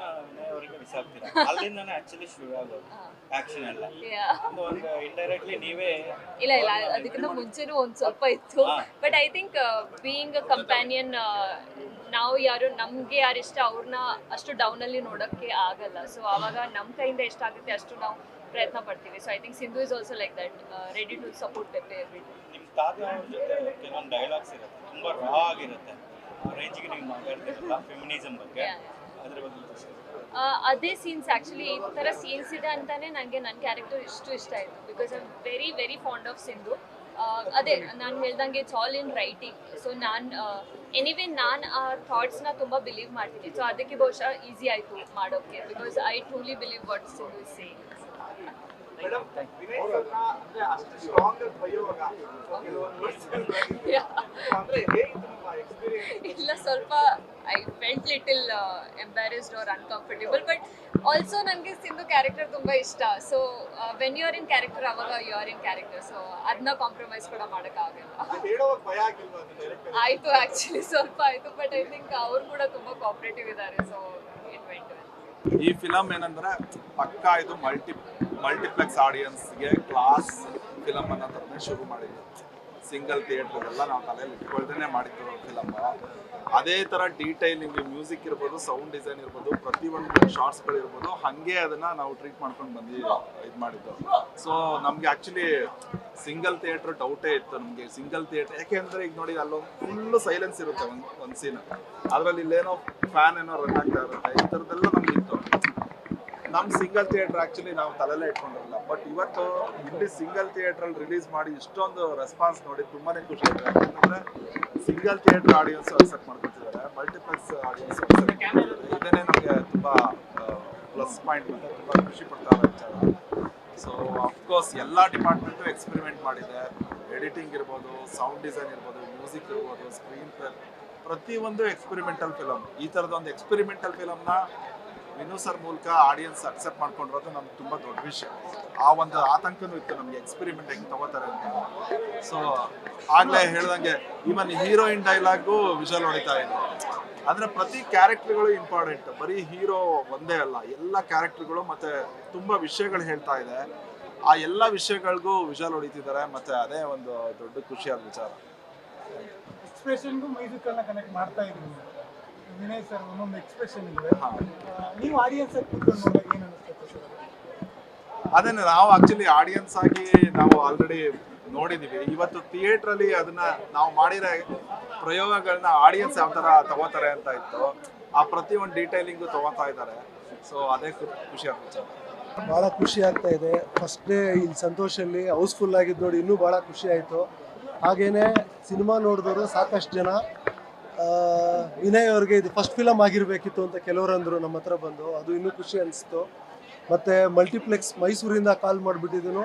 ಅವರಿಗೆ ಮಿಸ್ ಆಗ್ತೀರಾ ಅಲ್ಲಿಂದಾನೆ ಆಕ್ಚುಲಿ ಶುರು ಆಗೋದು. ಆಕ್ಷನ್ ಎಲ್ಲ. ಒಂದು ಒಂದು ಇಂಡೈರೆಕ್ಟ್ಲಿ ನೀವೇ ಇಲ್ಲ ಇಲ್ಲ. ಅದಕ್ಕಿಂತ ಮುಂಚೆನೂ ಒಂದು ಸ್ವಲ್ಪ ಇತ್ತು. But I think being a companion ನಾವು ಯಾರು ನಮಗೆ ಯಾರು ಇಷ್ಟ ಅವ್ರನ್ನ ಅಷ್ಟು ಡೌನಲ್ಲಿ ನೋಡೋಕ್ಕೆ ಆಗಲ್ಲ. ಸೊ ಅವಾಗ ನಮ್ಮ ಕೈಯಿಂದ ಎಷ್ಟಾಗುತ್ತೆ ಅಷ್ಟು ನಾವು ಪ್ರಯತ್ನ ಪಡ್ತೀವಿ. So I think Sindhu is also like that ready to support Pepe every ನಿಮ್ಮ ತಾತ ಅವ್ರ ಜೊತೆ ಕೆಲವೊಂದು ಡೈಲಾಗ್ಸ್ ಇರುತ್ತೆ. ತುಂಬಾ ರಾ ಆಗಿರುತ್ತೆ. ಆ ರೇಂಜಿಗೆ ನೀವು ಮಾತಾಡ್ತಿರಲ್ಲ ಫೆಮಿನಿಸಮ್ ಬಗ್ಗೆ. ಅದ್ರ ಅದೇ ಸೀನ್ಸ್ ಆ್ಯಕ್ಚುಲಿ ಈ ಥರ ಸೀನ್ಸ್ ಇದೆ ಅಂತಲೇ ನನಗೆ ನನ್ನ ಕ್ಯಾರೆಕ್ಟರ್ ಇಷ್ಟು ಇಷ್ಟ ಆಯಿತು because I am very very fond of Sindhu ಅದೇ ನಾನು ಹೇಳ್ದಂಗೆ it's all in writing so ನಾನು ಎನಿವೇ ನಾನು ಆ ಥಾಟ್ಸ್ನ ತುಂಬ ಬಿಲೀವ್ ಮಾಡ್ತೀನಿ. ಸೊ ಅದಕ್ಕೆ ಬಹುಶಃ ಈಸಿ ಆಯಿತು ಮಾಡೋಕ್ಕೆ because I truly believe what Sindhu is saying ಇಲ್ಲ ಸ್ವಲ್ಪ I felt little embarrassed or uncomfortable but also ನನಗೆ ಸಿಂಧು ಕ್ಯಾರೆಕ್ಟರ್ ತುಂಬ ಇಷ್ಟ. So when you are in character ಅವಾಗ you are in character so ಅದನ್ನ ಕಾಂಪ್ರಮೈಸ್ ಕೂಡ ಮಾಡೋಕ್ಕಾಗಲ್ಲ ಆಯಿತು ಆ್ಯಕ್ಚುಲಿ ಸ್ವಲ್ಪ ಆಯಿತು ಬಟ್ ಐ ಥಿಂಕ್ ಅವ್ರು ಕೂಡ ತುಂಬ ಕಾಪ್ರೇಟಿವ್ ಇದ್ದಾರೆ ಸೊ ಇಟ್ ವೆಂಟ್ ಈ ಫಿಲಮ್ ಏನಂದ್ರೆ ಪಕ್ಕಾ ಇದು ಮಲ್ಟಿ ಮಲ್ಟಿಪ್ಲೆಕ್ಸ್ ಆಡಿಯನ್ಸ್ಗೆ ಕ್ಲಾಸ್ ಫಿಲಮ್ ಅನ್ನೋ ಶುರು ಮಾಡಿದ್ದು ಸಿಂಗಲ್ ಥಿಯೇಟರ್ ಎಲ್ಲ ನಾವು ತಲೆಯಲ್ಲಿ ಇಟ್ಕೊಳ್ತೇನೆ ಮಾಡಿದ್ರು ಫಿಲಮ್ ಅದೇ ಥರ ಡೀಟೈಲಿಂಗ್ ಮ್ಯೂಸಿಕ್ ಇರ್ಬೋದು ಸೌಂಡ್ ಡಿಸೈನ್ ಇರ್ಬೋದು, ಪ್ರತಿಯೊಂದು ಶಾರ್ಟ್ಸ್ಗಳಿರ್ಬೋದು ಹಾಗೆ ಅದನ್ನ ನಾವು ಟ್ರೀಟ್ ಮಾಡ್ಕೊಂಡು ಬಂದು, ಇದು ಮಾಡಿದ್ದು. ಸೊ ನಮಗೆ ಆಕ್ಚುಲಿ ಸಿಂಗಲ್ ಥಿಯೇಟರ್ ಡೌಟೇ ಇತ್ತು ನಮಗೆ. ಸಿಂಗಲ್ ಥಿಯೇಟರ್ ಯಾಕೆಂದ್ರೆ ಈಗ ನೋಡಿ ಅಲ್ಲೊಂದು ಫುಲ್ ಸೈಲೆನ್ಸ್ ಇರುತ್ತೆ ಒಂದು ಒಂದು ಸೀನ್ ಅದರಲ್ಲಿ ಇಲ್ಲೇನೋ ಫ್ಯಾನ್ ಏನೋ ರನ್ ಆಗ್ತಾ ಇರುತ್ತೆ, ಈ ಥರದ್ದೆಲ್ಲ ನಮಗಿತ್ತು ನಮ್ಮ ಸಿಂಗಲ್ ಥಿಯೇಟರ್ ಆಕ್ಚುಲಿ ನಾವು ತಲೆಲ್ಲ ಇಟ್ಕೊಂಡಿರಲ್ಲ. ಬಟ್ ಇವತ್ತು ಇಲ್ಲಿ ಸಿಂಗಲ್ ಥಿಯೇಟ್ರಲ್ಲಿ ರಿಲೀಸ್ ಮಾಡಿ ಇಷ್ಟೊಂದು ರೆಸ್ಪಾನ್ಸ್ ನೋಡಿ ತುಂಬಾನೇ ಖುಷಿ ಆಗಿದೆ ಯಾಕಂದ್ರೆ ಸಿಂಗಲ್ ಥಿಯೇಟರ್ ಆಡಿಯನ್ಸ್ ಅಕ್ಸೆಪ್ಟ್ ಮಾಡ್ಕೊತಿದ್ದಾರೆ ಮಲ್ಟಿಪ್ಲೆಕ್ಸ್ ಆಡಿಯನ್ಸ್ ಇದನ್ನೇ ನಮಗೆ ತುಂಬಾ ಪ್ಲಸ್ ಪಾಯಿಂಟ್ ಅಂತ ತುಂಬಾ ಖುಷಿ ಪಡ್ತಾ ವಿಚಾರ. ಸೊ ಅಫ್ಕೋರ್ಸ್ ಎಲ್ಲ ಡಿಪಾರ್ಟ್ಮೆಂಟು ಎಕ್ಸ್ಪೆರಿಮೆಂಟ್ ಮಾಡಿದೆ. ಎಡಿಟಿಂಗ್ ಇರ್ಬೋದು ಸೌಂಡ್ ಡಿಸೈನ್ ಇರ್ಬೋದು ಮ್ಯೂಸಿಕ್ ಇರ್ಬೋದು ಸ್ಕ್ರೀನ್ ಪ್ಲೇ ಪ್ರತಿಯೊಂದು ಎಕ್ಸ್ಪೆರಿಮೆಂಟಲ್ ಫಿಲಮ್ ಈ ಥರದ ಒಂದು ಎಕ್ಸ್ಪೆರಿಮೆಂಟಲ್ ಫಿಲಮ್ನ ವಿನು ಸರ್ ಮೂಲಕ ಆಡಿಯನ್ಸ್ ಅಕ್ಸೆಪ್ಟ್ ಮಾಡ್ಕೊಂಡಿರೋದು ನಮ್ಗೆ ತುಂಬ ದೊಡ್ಡ ವಿಷಯ. ಆ ಒಂದು ಆತಂಕನೂ ಇತ್ತು ನಮಗೆ ಎಕ್ಸ್ಪೆರಿಮೆಂಟ್ ಹೆಂಗೆ ತಗೋತಾರೆ ಅಂತ. ಸೊ ಆಗಲೇ ಹೇಳ್ದಂಗೆ ಈವನ್ ಹೀರೋಯಿನ್ ಡೈಲಾಗು ವಿಷಲ್ ಹೊಡಿತಾ ಇದ್ರು ಅಂದ್ರೆ ಪ್ರತಿ ಕ್ಯಾರೆಕ್ಟರ್ಗಳು ಇಂಪಾರ್ಟೆಂಟ್ ಬರೀ ಹೀರೋ ಒಂದೇ ಅಲ್ಲ, ಎಲ್ಲ ಕ್ಯಾರೆಕ್ಟರ್ಗಳು ಮತ್ತೆ ತುಂಬಾ ವಿಷಯಗಳು ಹೇಳ್ತಾ ಇದೆ. ಆ ಎಲ್ಲ ವಿಷಯಗಳಿಗೂ ವಿಷಲ್ ಹೊಡಿತಿದ್ದಾರೆ, ಮತ್ತೆ ಅದೇ ಒಂದು ದೊಡ್ಡ ಖುಷಿಯಾದ ವಿಚಾರ. ವಿನಯ್ ಸರ್ ಒಂದೊಂದು ಎಕ್ಸ್ಪ್ರೆಷನ್ ಇದೆ ನೀವು ಆಡಿಯನ್ಸ್ ಕೂತ್ಕೊಂಡು ಏನು ಅದನ್ನ ನಾವು ಆಕ್ಚುಲಿ ಆಡಿಯನ್ಸ್ ಆಗಿ ನಾವು ಆಲ್ರೆಡಿ ನೋಡಿದೀವಿ. ಇವತ್ತು ಥಿಯೇಟರ್ ಅಲ್ಲಿ ಅದನ್ನ ನಾವು ಮಾಡಿರೋ ಪ್ರಯೋಗಗಳನ್ನ ಆಡಿಯನ್ಸ್ ಯಾವ ತರ ತಗೋತಾರೆ ಅಂತ ಇತ್ತು. ಆ ಪ್ರತಿ ಒಂದು ಡೀಟೈಲಿಂಗು ತಗೋತಾ ಇದ್ದಾರೆ. ಸೊ ಅದೇ ಖುಷಿ ಆಗುತ್ತೆ ಬಹಳ ಭಾಳ ಖುಷಿ ಆಗ್ತಾ ಇದೆ. ಫಸ್ಟ್ ಡೇ ಇಲ್ಲಿ ಸಂತೋಷಲ್ಲಿ ಹೌಸ್ಫುಲ್ ಆಗಿದ್ದು ನೋಡಿ ಇನ್ನೂ ಬಹಳ ಖುಷಿ ಆಯಿತು. ಹಾಗೇನೆ ಸಿನಿಮಾ ನೋಡಿದವರು ಸಾಕಷ್ಟು ಜನ. ವಿನಯ್ ಅವ್ರಿಗೆ ಇದು ಫಸ್ಟ್ ಫಿಲಮ್ ಆಗಿರಬೇಕಿತ್ತು ಅಂತ ಕೆಲವರು ಅಂದರು ನಮ್ಮ ಹತ್ರ ಬಂದು. ಅದು ಇನ್ನೂ ಖುಷಿ ಅನಿಸ್ತು. ಮತ್ತು ಮಲ್ಟಿಪ್ಲೆಕ್ಸ್ ಮೈಸೂರಿಂದ ಕಾಲ್ ಮಾಡಿಬಿಟ್ಟಿದ್ದೀನು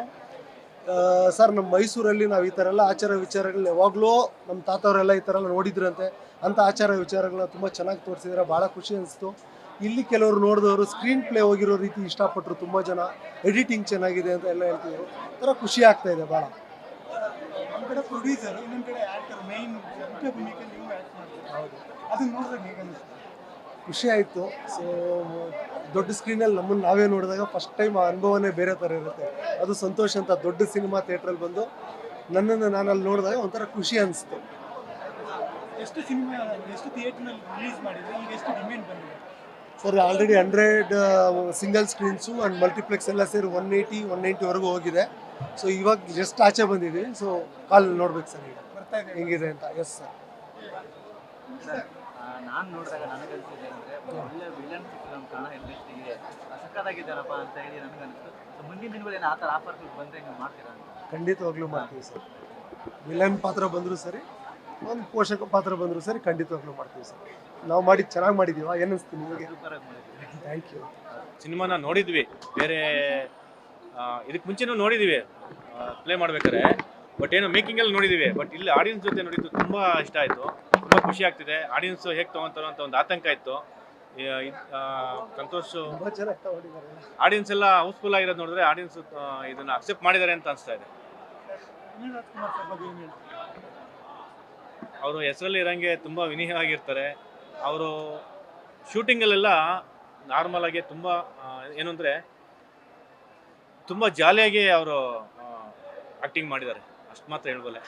ಸರ್ ನಮ್ಮ ಮೈಸೂರಲ್ಲಿ ನಾವು ಈ ಥರ ಎಲ್ಲ ಆಚಾರ ವಿಚಾರಗಳನ್ನ ಯಾವಾಗಲೂ ನಮ್ಮ ತಾತವರೆಲ್ಲ ಈ ಥರ ಎಲ್ಲ ನೋಡಿದ್ರಂತೆ. ಅಂಥ ಆಚಾರ ವಿಚಾರಗಳನ್ನ ತುಂಬ ಚೆನ್ನಾಗಿ ತೋರಿಸಿದ್ರೆ. ಭಾಳ ಖುಷಿ ಅನಿಸ್ತು. ಇಲ್ಲಿ ಕೆಲವರು ನೋಡಿದವರು ಸ್ಕ್ರೀನ್ ಪ್ಲೇ ಹೋಗಿರೋ ರೀತಿ ಇಷ್ಟಪಟ್ಟರು ತುಂಬ ಜನ. ಎಡಿಟಿಂಗ್ ಚೆನ್ನಾಗಿದೆ ಅಂತ ಎಲ್ಲ ಹೇಳ್ತಿದ್ರು. ಒಂಥರ ಖುಷಿ ಆಗ್ತಾಯಿದೆ ಭಾಳ. ಒಂದು ಕಡೆ ಪ್ರೊಡ್ಯೂಸರ್ ಇನ್ನೊಂದು ಕಡೆ ಆಕ್ಟರ್ ಮೈನ್ ಮುಖ್ಯ ಭೂಮಿಕೆ ನೀವು ಆಕ್ಟ್ ಮಾಡ್ತೀರಾ. ಹೌದು ಅದನ್ನ ನೋಡಿದಾಗ ಹೇಗೆ ಅನಿಸ್ತು ಖುಷಿ ಆಯಿತು. ಸೊ ದೊಡ್ಡ ಸ್ಕ್ರೀನಲ್ಲಿ ನಮ್ಮನ್ನು ನಾವೇ ನೋಡಿದಾಗ ಫಸ್ಟ್ ಟೈಮ್ ಆ ಅನುಭವನೇ ಬೇರೆ ಥರ ಇರುತ್ತೆ. ಅದು ಸಂತೋಷ ಅಂತ ದೊಡ್ಡ ಸಿನಿಮಾ ಥಿಯೇಟ್ರಲ್ಲಿ ಬಂದು ನನ್ನನ್ನು ನಾನು ಅಲ್ಲಿ ನೋಡಿದಾಗ ಒಂಥರ ಖುಷಿ ಅನಿಸ್ತು. ಎಷ್ಟು ಸಿನಿಮಾ ಎಷ್ಟು ಥಿಯೇಟರ್ನಲ್ಲಿ ರಿಲೀಸ್ ಮಾಡಿದ್ರೆ? ಈಗ ಎಷ್ಟು ಡಿಮ್ಯಾಂಡ್ ಬಂದಿದೆ? Sir already hundred single screens and multiplex ಎಲ್ಲ ಸೇರಿ ಒನ್ ಏಯ್ಟಿ ಒನ್ ನೈಂಟಿವರೆಗೂ ಹೋಗಿದೆ. ಸೊ ಇವಾಗ ಜಸ್ಟ್ ಆಚೆ ಬಂದಿದ್ದೀವಿ ಸೊ ಕಾಲ್ ನೋಡ್ಬೇಕು ಸರ್ ಈಗ. ಬರ್ತಾ ಇದೆ. ಹೆಂಗಿದೆ ಅಂತ. ಎಸ್ ಸರ್ ನಾನು ನೋಡಿದಾಗ ನನಗನ್ಸಿದೆ ಅಂದರೆ ಒಳ್ಳೆ ವಿಲನ್ ಫಿಲ್ಮ್ ಕನ್ನಡ ಇಂಡಸ್ಟ್ರಿಗೆ ಸಕ್ಕತ್ತಾಗಿದ್ದಾರಪ್ಪ ಅಂತ ಹೇಳಿ ನನಗನ್ನಿಸ್ತು ಸೊ ಮುಂದಿನ ದಿನಗಳಲ್ಲಿ ಆ ಥರ ಆಫರ್ಗಳು ಬಂದರೆ ನೀವು ಮಾಡ್ತೀರಾ ಅಂತ. ಖಂಡಿತವಾಗ್ಲೂ ಮಾಡ್ತೀವಿ ಸರ್. ವಿಲನ್ ಪಾತ್ರ ಬಂದರೂ ಸರಿ ಒಂದು ಪೋಷಕ ಪಾತ್ರ ಬಂದರೂ ಸರಿ ಖಂಡಿತವಾಗ್ಲೂ ಮಾಡ್ತೀವಿ ಸರ್. ನಾವು ಮಾಡಿ ಚೆನ್ನಾಗಿ ಮಾಡಿದ್ದೀವ ಏನಿಸ್ತೀನಿ ಥ್ಯಾಂಕ್ ಯು ಸಿನಿಮಾನ ನೋಡಿದ್ವಿ. ಬೇರೆ ಇದಕ್ಕೆ ಮುಂಚೆನೂ ನೋಡಿದ್ದೀವಿ ಪ್ಲೇ ಮಾಡ್ಬೇಕಾದ್ರೆ. ಬಟ್ ಏನೋ ಮೇಕಿಂಗಲ್ಲಿ ನೋಡಿದ್ದೀವಿ ಬಟ್ ಇಲ್ಲಿ ಆಡಿಯನ್ಸ್ ಜೊತೆ ನೋಡಿದ್ದು ತುಂಬ ಇಷ್ಟ ಆಯಿತು. ತುಂಬ ಖುಷಿ ಆಗ್ತಿದೆ. ಆಡಿಯನ್ಸ್ ಹೇಗೆ ತೊಗೊತಾರೋ ಅಂತ ಒಂದು ಆತಂಕ ಇತ್ತು. ಸಂತೋಷ ಆಡಿಯನ್ಸ್ ಎಲ್ಲ ಹೌಸ್ಫುಲ್ ಆಗಿರೋದು ನೋಡಿದ್ರೆ ಆಡಿಯನ್ಸ್ ಇದನ್ನ ಅಕ್ಸೆಪ್ಟ್ ಮಾಡಿದ್ದಾರೆ ಅಂತ ಅನಿಸ್ತಾ ಇದೆ. ಅವರು ಹೆಸರಲ್ಲಿ ಇರೋಂಗೆ ತುಂಬ ವಿನಯವಾಗಿರ್ತಾರೆ. ಅವರು ಶೂಟಿಂಗಲ್ಲೆಲ್ಲ ನಾರ್ಮಲ್ ಆಗಿ ತುಂಬ ಏನು ಅಂದರೆ ತುಂಬ ಜಾಲಿಯಾಗಿ ಅವರು ಆಕ್ಟಿಂಗ್ ಮಾಡಿದ್ದಾರೆ. ಅಷ್ಟು ಮಾತ್ರ ಹೇಳ್ಬೋಲ್ಲ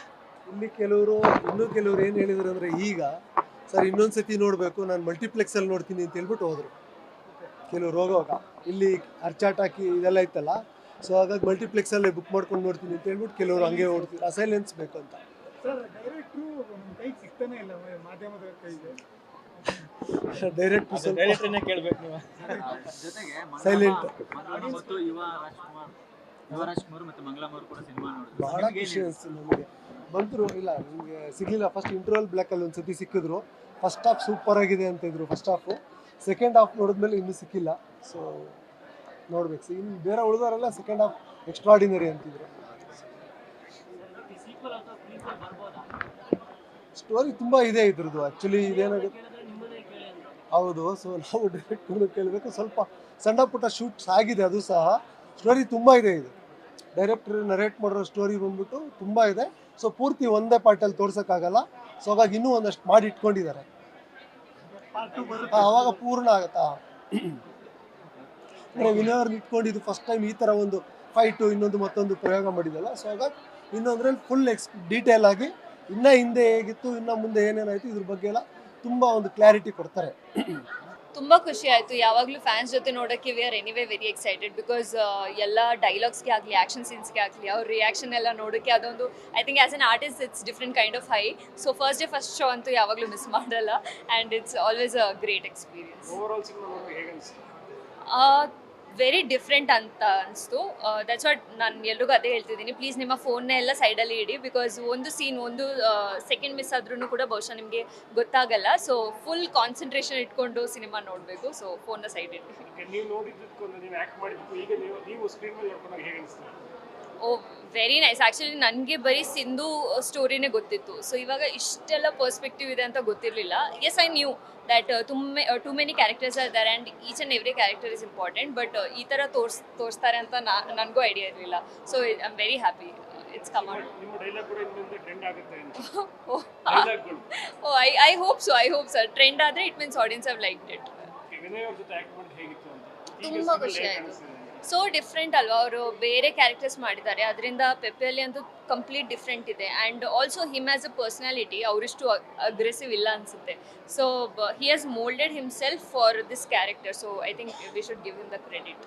ಇಲ್ಲಿ ಕೆಲವರು ಇನ್ನೂ ಕೆಲವರು ಏನು ಹೇಳಿದ್ರು ಅಂದರೆ ಈಗ ಸರ್ ಇನ್ನೊಂದು ಸತಿ ನೋಡಬೇಕು ನಾನು ಮಲ್ಟಿಪ್ಲೆಕ್ಸಲ್ಲಿ ನೋಡ್ತೀನಿ ಅಂತ ಹೇಳ್ಬಿಟ್ಟು ಹೋದರು. ಕೆಲವ್ರು ಹೋಗುವಾಗ. ಇಲ್ಲಿ ಅರ್ಚಾಟಾಕಿ ಇದೆಲ್ಲ ಇತ್ತಲ್ಲ ಸೊ ಹಾಗಾಗಿ ಮಲ್ಟಿಪ್ಲೆಕ್ಸಲ್ಲೇ ಬುಕ್ ಮಾಡ್ಕೊಂಡು ನೋಡ್ತೀನಿ ಅಂತ ಹೇಳ್ಬಿಟ್ಟು ಕೆಲವರು ಹಂಗೆ ಓಡ್ತೀವಿ ಅಸೈಲೆನ್ಸ್ ಬೇಕು ಅಂತ. ಸರ್ ಡೈರೆಕ್ಟ್ರು ಕೈ ಕೈಗೆ ಸಿಗ್ತಾನೆ ಇಲ್ಲ ಮಾಧ್ಯಮದ ಕೈಗೆ? ಡೈರೆಕ್ಟ್ ಡೈರೆಕ್ಟರ್ನೇ ಕೇಳಬೇಕು ನೀವು. ಜೊತೆಗೆ Silent. ಮತ್ತು ಯುವ ರಾಜ್ಕುಮಾರ್ ಯುವ ರಾಜ್ಕುಮಾರ್ ಮತ್ತು ಮಂಗಳಮ್ಮ ಕೂಡ ಸಿನಿಮಾ ನೋಡಿದ್ರು. ಬಹಳ ಖುಷಿ ಅನಿಸ್ತು ನನಗೆ ಬಂತರು ಇಲ್ಲ ನಿಮಗೆ ಸಿಗಲಿಲ್ಲ. ಫಸ್ಟ್ ಇಂಟರ್ವಲ್ ಬ್ಲ್ಯಾಕಲ್ಲಿ ಒಂದು ಸತಿ ಸಿಕ್ಕಿದ್ರು. ಫಸ್ಟ್ ಹಾಫ್ ಸೂಪರ್ ಆಗಿದೆ ಅಂತ ಇದ್ರು ಫಸ್ಟ್ ಹಾಫ್ ಸೆಕೆಂಡ್ ಹಾಫ್ ನೋಡಿದ್ಮೇಲೆ ಇನ್ನೂ ಸಿಕ್ಕಿಲ್ಲ. ಸೊ ನೋಡ್ಬೇಕು. ಇನ್ನು ಬೇರೆ ಉಳಿದವರೆಲ್ಲ ಸೆಕೆಂಡ್ ಹಾಫ್ ಎಕ್ಸ್ಟ್ರಾಡಿನರಿ ಅಂತಿದ್ರು ಸ್ಟೋರಿ ತುಂಬ ಇದೆ ಇದ್ರದ್ದು ಆ್ಯಕ್ಚುಲಿ ಇದೇನಾಗುತ್ತೆ? ಹೌದು ಸೊ ನಾವು ಡೈರೆಕ್ಟ್ ಕೇಳಬೇಕು ಸ್ವಲ್ಪ ಸಣ್ಣ ಪುಟ್ಟ ಶೂಟ್ಸ್ ಆಗಿದೆ ಅದು ಸಹ. ಸ್ಟೋರಿ ತುಂಬ ಇದೆ ಇದು. ಡೈರೆಕ್ಟರ್ ನರೇಟ್ ಮಾಡಿರೋ ಸ್ಟೋರಿ ಬಂದ್ಬಿಟ್ಟು ತುಂಬ ಇದೆ. ಸೊ ಪೂರ್ತಿ ಒಂದೇ ಪಾರ್ಟಲ್ಲಿ ತೋರ್ಸೋಕ್ಕಾಗಲ್ಲ. ಸೊ ಹಾಗಾಗಿ ಇನ್ನೂ ಒಂದಷ್ಟು ಮಾಡಿ ಇಟ್ಕೊಂಡಿದ್ದಾರೆ. ಅವಾಗ ಪೂರ್ಣ ಆಗತ್ತಾ ಅಂದರೆ ವಿನಯವ್ರನ್ನ ಇಟ್ಕೊಂಡಿದ್ದು ಫಸ್ಟ್ ಟೈಮ್ ಈ ಥರ ಒಂದು ಫೈಟು ಇನ್ನೊಂದು ಮತ್ತೊಂದು ಪ್ರಯೋಗ ಮಾಡಿದಲ್ಲ. ಸೊ ಹಾಗಾಗಿ ಇನ್ನೊಂದ್ರಲ್ಲಿ ಫುಲ್ ಎಕ್ಸ್ ಡೀಟೇಲ್ ಆಗಿ ಇನ್ನೂ ಹಿಂದೆ ಹೇಗಿತ್ತು ಇನ್ನು ಮುಂದೆ ಏನೇನಾಯಿತು ಇದ್ರ ಬಗ್ಗೆ ಎಲ್ಲ ತುಂಬ ಒಂದು ಕ್ಲಾರಿಟಿ ಕೊಡ್ತಾರೆ. ತುಂಬಾ ಖುಷಿ ಆಯ್ತು. ಯಾವಾಗಲೂ ಫ್ಯಾನ್ಸ್ ಜೊತೆ ನೋಡಕ್ಕೆ we are anyway very excited because ಎಲ್ಲ ಡೈಲಾಗ್ಸ್ಗೆ ಆಗಲಿ ಆ್ಯಕ್ಷನ್ ಸೀನ್ಸ್ಗೆ ಆಗಲಿ ಅವ್ರ ರಿಯಾಕ್ಷನ್ ಎಲ್ಲ ನೋಡೋಕ್ಕೆ ಅದೊಂದು I think as an artist it's different kind of high so first day first show ಅಂತೂ ಯಾವಾಗಲೂ ಮಿಸ್ ಮಾಡಲ್ಲ. And it's always a great experience very different ಅಂತ ಅನಿಸ್ತು. ದಟ್ಸ್ ವಾಟ್ ನಾನು ಎಲ್ರಿಗೂ ಅದೇ ಹೇಳ್ತಿದ್ದೀನಿ. ಪ್ಲೀಸ್ ನಿಮ್ಮ ಫೋನ್ನೇ ಎಲ್ಲ ಸೈಡಲ್ಲಿ ಇಡಿ ಬಿಕಾಸ್ ಒಂದು ಸೀನ್ ಒಂದು ಸೆಕೆಂಡ್ ಮಿಸ್ ಆದ್ರೂ ಕೂಡ ಬಹುಶಃ ನಿಮಗೆ ಗೊತ್ತಾಗಲ್ಲ. ಸೊ ಫುಲ್ ಕಾನ್ಸಂಟ್ರೇಷನ್ ಇಟ್ಕೊಂಡು ಸಿನಿಮಾ ನೋಡಬೇಕು. ಸೊ ಫೋನ್ನ ಸೈಡ್ ಇಡಿ. ಓ ವೆರಿ ನೈಸ್ ಆ್ಯಕ್ಚುಲಿ ನನಗೆ ಬರೀ ಸಿಂಧು ಸ್ಟೋರಿನೇ ಗೊತ್ತಿತ್ತು. ಸೊ ಇವಾಗ ಇಷ್ಟೆಲ್ಲ ಪರ್ಸ್ಪೆಕ್ಟಿವ್ ಇದೆ ಅಂತ ಗೊತ್ತಿರಲಿಲ್ಲ. ಎಸ್ ಐ ನ್ಯೂ ದ್ಯಾಟ್ ತುಂಬ ಟು ಮೆನಿ ಕ್ಯಾರೆಕ್ಟರ್ಸ್ ಇದ್ದಾರೆ and each and every character is important but ಈ ಥರ ತೋರ್ಸ್ ತೋರಿಸ್ತಾರೆ ಅಂತ ನಾ ನನಗೂ ಐಡಿಯಾ ಇರಲಿಲ್ಲ. So I am very happy it's come oh I I hope so I hope sir trend ಆದರೆ it means audience have like it ತುಂಬಾ ಖುಷಿ ಆಯ್ತು. ಸೊ ಡಿಫ್ರೆಂಟ್ ಅಲ್ವಾ? ಅವರು ಬೇರೆ ಕ್ಯಾರೆಕ್ಟರ್ಸ್ ಮಾಡಿದ್ದಾರೆ. ಅದರಿಂದ ಪೆಪ್ಪೆಯಲ್ಲಿ ಅಂತೂ ಕಂಪ್ಲೀಟ್ ಡಿಫ್ರೆಂಟ್ ಇದೆ. And also him as a personality ಅವರಿಷ್ಟು aggressive ಇಲ್ಲ ಅನಿಸುತ್ತೆ. So he has moulded himself for this character so I think we should give him the credit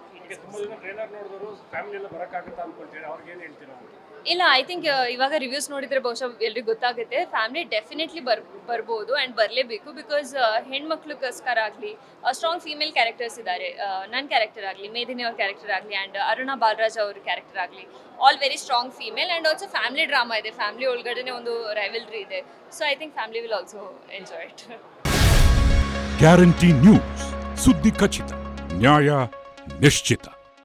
ಇಲ್ಲ ಐ ಥಿಂಕ್ ಇವಾಗ ರಿವ್ಯೂಸ್ ನೋಡಿದ್ರೆ ಬಹುಶಃ ಎಲ್ರಿಗೂ ಗೊತ್ತಾಗುತ್ತೆ. ಫ್ಯಾಮಿಲಿ ಡೆಫಿನೆಟ್ಲಿ ಬರ್, ಬರ್ಬೋದು ಆ್ಯಂಡ್ ಬರಲೇಬೇಕು ಬಿಕಾಸ್ ಹೆಣ್ಮಕ್ಳಿಗೋಸ್ಕರ ಆಗಲಿ ಸ್ಟ್ರಾಂಗ್ ಫೀಮೇಲ್ ಕ್ಯಾರೆಕ್ಟರ್ಸ್ ಇದ್ದಾರೆ ನನ್ನ ಕ್ಯಾರೆಕ್ಟರ್ ಆಗಲಿ, ಮೇದಿನಿ ಅವ್ರ ಕ್ಯಾರೆಕ್ಟರ್ ಆಗಲಿ ಆ್ಯಂಡ್ ಅರುಣ ಬಾಲರಾಜ್ ಅವ್ರ ಕ್ಯಾರೆಕ್ಟರ್ ಆಗಲಿ all very strong female and also family drama ಇದೆ. ಫ್ಯಾಮಿಲಿ ಒಳಗಡೆ ಒಂದು ರೈವಲ್ರಿ ಇದೆ. So I think family will also enjoy it guarantee news ಸುದ್ದಿ ಖಚಿತ, ನ್ಯಾಯ ನಿಶ್ಚಿತ.